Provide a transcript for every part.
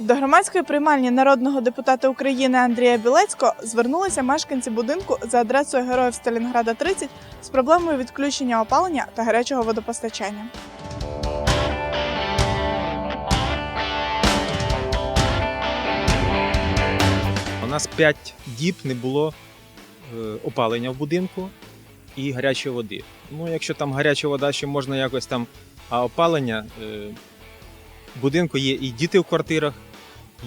До громадської приймальні народного депутата України Андрія Білецького звернулися мешканці будинку за адресою Героїв Сталінграда 30 з проблемою відключення опалення та гарячого водопостачання. У нас 5 діб не було е, опалення в будинку і гарячої води. Ну, якщо там гаряча вода, ще можна якось там, а опалення е, в будинку є і діти в квартирах,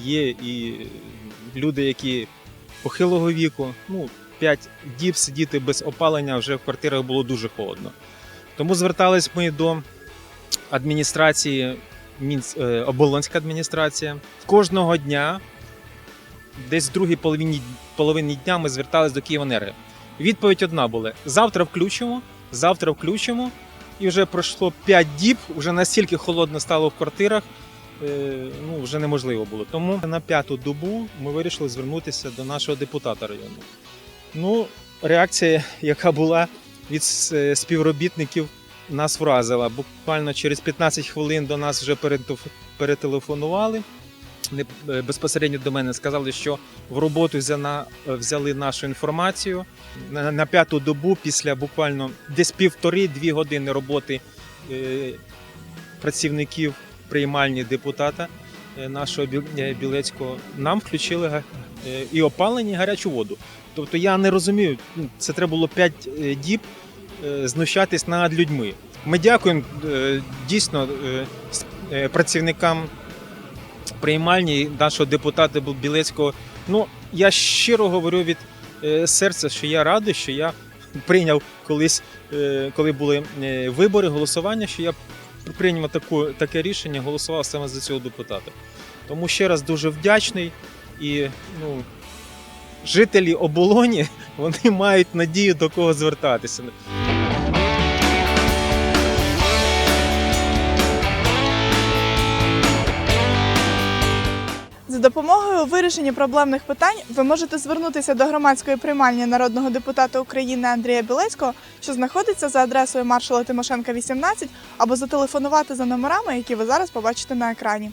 є і люди, які похилого віку. Ну, 5 діб сидіти без опалення вже в квартирах було дуже холодно. Тому звертались ми до адміністрації, е, оболонська адміністрація. Кожного дня десь в другій половині, половині дня ми звертались до Київенерго. Відповідь одна була: завтра включимо, завтра включимо. І вже пройшло 5 діб, вже настільки холодно стало в квартирах, ну вже неможливо було. Тому на п'яту добу ми вирішили звернутися до нашого депутата району. Ну, реакція, яка була від е, співробітників, нас вразила. Буквально через 15 хвилин до нас вже перетелефонували е, безпосередньо до мене сказали, що в роботу е, взяли нашу інформацію на, п'яту добу після буквально десь півтори-дві години роботи е, працівників приймальні депутата е, нашого е, Білецького. Нам включили е, і опалення, і гарячу воду. Тобто я не розумію, ну, це треба було 5 діб знущатись над людьми. Ми дякуємо дійсно працівникам приймальні нашого депутата Білецького. Ну, я щиро говорю від серця, що я радий, що я прийняв колись, коли були вибори, голосування, що я прийняв таку, таке рішення, голосував саме за цього депутата. Тому ще раз дуже вдячний і ну, жителі оболоні вони мають надію до кого звертатися. Допомогою у вирішенні проблемних питань ви можете звернутися до громадської приймальні народного депутата України Андрія Білецького, що знаходиться за адресою маршала Тимошенка 18, або зателефонувати за номерами, які ви зараз побачите на екрані.